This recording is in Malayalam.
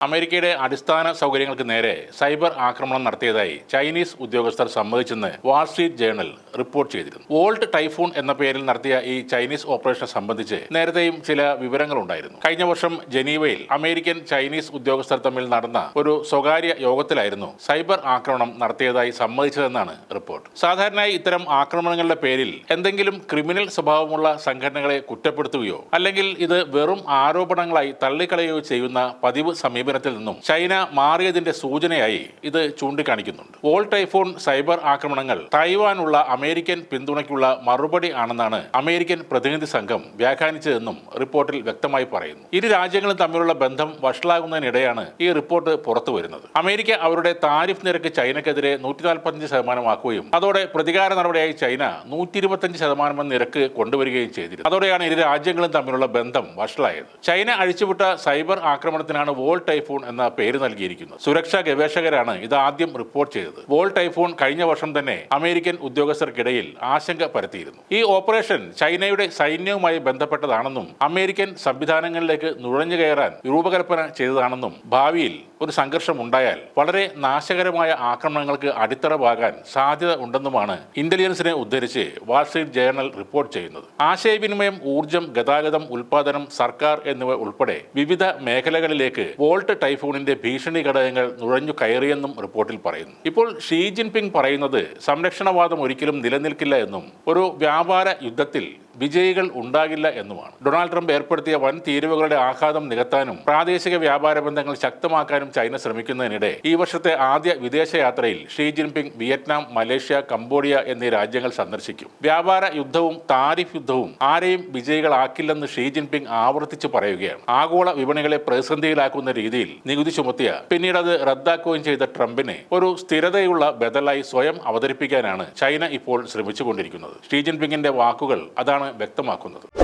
അമേരിക്കയുടെ അടിസ്ഥാന സൗകര്യങ്ങൾക്ക് നേരെ സൈബർ ആക്രമണം നടത്തിയതായി ചൈനീസ് ഉദ്യോഗസ്ഥർ സമ്മതിച്ചെന്ന് വാൾസ്ട്രീറ്റ് ജേണൽ റിപ്പോർട്ട് ചെയ്തിരുന്നു. വോൾട്ട് ടൈഫൂൺ എന്ന പേരിൽ നടത്തിയ ഈ ചൈനീസ് ഓപ്പറേഷനെ സംബന്ധിച്ച് നേരത്തെയും ചില വിവരങ്ങളുണ്ടായിരുന്നു. കഴിഞ്ഞ വർഷം ജനീവയിൽ അമേരിക്കൻ ചൈനീസ് ഉദ്യോഗസ്ഥർ തമ്മിൽ നടന്ന ഒരു സ്വകാര്യ യോഗത്തിലായിരുന്നു സൈബർ ആക്രമണം നടത്തിയതായി സമ്മതിച്ചതെന്നാണ് റിപ്പോർട്ട് സാധാരണയായി ഇത്തരം ആക്രമണങ്ങളുടെ പേരിൽ എന്തെങ്കിലും ക്രിമിനൽ സ്വഭാവമുള്ള സംഘടനകളെ കുറ്റപ്പെടുത്തുകയോ അല്ലെങ്കിൽ ഇത് വെറും ആരോപണങ്ങളായി തള്ളിക്കളയുകയോ ചെയ്യുന്ന പതിവ് സമീപനത്തിൽ നിന്നും ചൈന മാറിയതിന്റെ സൂചനയായി ഇത് ചൂണ്ടിക്കാണിക്കുന്നുണ്ട്. വോൾ ടൈഫോൺ സൈബർ ആക്രമണങ്ങൾ തായ്വാനുള്ള അമേരിക്കൻ പിന്തുണയ്ക്കുള്ള മറുപടി ആണെന്നാണ് അമേരിക്കൻ പ്രതിനിധി സംഘം വ്യാഖ്യാനിച്ചതെന്നും റിപ്പോർട്ടിൽ വ്യക്തമായി പറയുന്നു. ഇരു രാജ്യങ്ങളും തമ്മിലുള്ള ബന്ധം വഷളാകുന്നതിനിടെയാണ് ഈ റിപ്പോർട്ട് പുറത്തു വരുന്നത്. അമേരിക്ക അവരുടെ താരിഫ് നിരക്ക് ചൈനക്കെതിരെ നൂറ്റി നാൽപ്പത്തഞ്ച് ശതമാനമാക്കുകയും അതോടെ പ്രതികാര നടപടിയായി ചൈന നൂറ്റി ഇരുപത്തഞ്ച് ശതമാനം എന്ന നിരക്ക് കൊണ്ടുവരികയും ചെയ്തിരുന്നു. അതോടെയാണ് ഇരു രാജ്യങ്ങളും തമ്മിലുള്ള ബന്ധം വഷളായത്. ചൈന അഴിച്ചുവിട്ട സൈബർ ആക്രമണത്തിനാണ് വോൾ ടൈഫൂൺ എന്ന പേര് നൽകിയിരിക്കുന്നത്. സുരക്ഷാ ഗവേഷകരാണ് ഇത് ആദ്യം റിപ്പോർട്ട് ചെയ്തത്. വോൾ ടൈഫൂൺ കഴിഞ്ഞ വർഷം തന്നെ അമേരിക്കൻ ഉദ്യോഗസ്ഥർക്കിടയിൽ ആശങ്ക പരത്തിയിരുന്നു ഈ ഓപ്പറേഷൻ ചൈനയുടെ സൈന്യവുമായി ബന്ധപ്പെട്ടതാണെന്നും അമേരിക്കൻ സംവിധാനങ്ങളിലേക്ക് നുഴഞ്ഞു കയറാൻ രൂപകൽപ്പന ചെയ്തതാണെന്നും ഭാവിയിൽ ഒരു സംഘർഷം ഉണ്ടായാൽ വളരെ നാശകരമായ ആക്രമണങ്ങൾക്ക് അടിത്തറവാകാൻ സാധ്യത ഉണ്ടെന്നുമാണ് ഇന്റലിജൻസിനെ ഉദ്ധരിച്ച് വാൾസ്ട്രീറ്റ് ജേർണൽ റിപ്പോർട്ട് ചെയ്യുന്നത്. ആശയവിനിമയം ഊർജം ഗതാഗതം ഉൽപാദനം സർക്കാർ എന്നിവ ഉൾപ്പെടെ വിവിധ മേഖലകളിലേക്ക് വോൾട്ട് ടൈഫൂണിന്റെ ഭീഷണി ഘടകങ്ങൾ നുഴഞ്ഞു കയറിയെന്നും റിപ്പോർട്ടിൽ പറയുന്നു. ഇപ്പോൾ ഷീ ജിൻപിങ് പറയുന്നത് സംരക്ഷണവാദം ഒരിക്കലും നിലനിൽക്കില്ല എന്നും ഒരു വ്യാപാര യുദ്ധത്തിൽ വിജയികൾ ഉണ്ടാകില്ല എന്നുമാണ്. ഡൊണാൾഡ് ട്രംപ് ഏർപ്പെടുത്തിയ വൻ തീരുവകളുടെ ആഘാതം നികത്താനും പ്രാദേശിക വ്യാപാര ബന്ധങ്ങൾ ശക്തമാക്കാനും ചൈന ശ്രമിക്കുന്നതിനിടെ ഈ വർഷത്തെ ആദ്യ വിദേശയാത്രയിൽ Xi Jinping Vietnam Malaysia Cambodia എന്നീ രാജ്യങ്ങൾ സന്ദർശിക്കും. വ്യാപാര യുദ്ധവും താരിഫ് യുദ്ധവും ആരെയും വിജയികളാക്കില്ലെന്ന് ഷീ ജിൻപിങ് ആവർത്തിച്ച് പറയുകയാണ്. ആഗോള വിപണികളെ പ്രതിസന്ധിയിലാക്കുന്ന രീതിയിൽ നികുതി ചുമത്തിയ പിന്നീട് അത് റദ്ദാക്കുകയും ചെയ്ത ട്രംപിനെ ഒരു സ്ഥിരതയുള്ള ബദലായി സ്വയം അവതരിപ്പിക്കാനാണ് ചൈന ഇപ്പോൾ ശ്രമിച്ചുകൊണ്ടിരിക്കുന്നത്. ഷീ ജിൻപിങ്ങിന്റെ വാക്കുകൾ അതാണ് വ്യക്തമാക്കുന്നത്.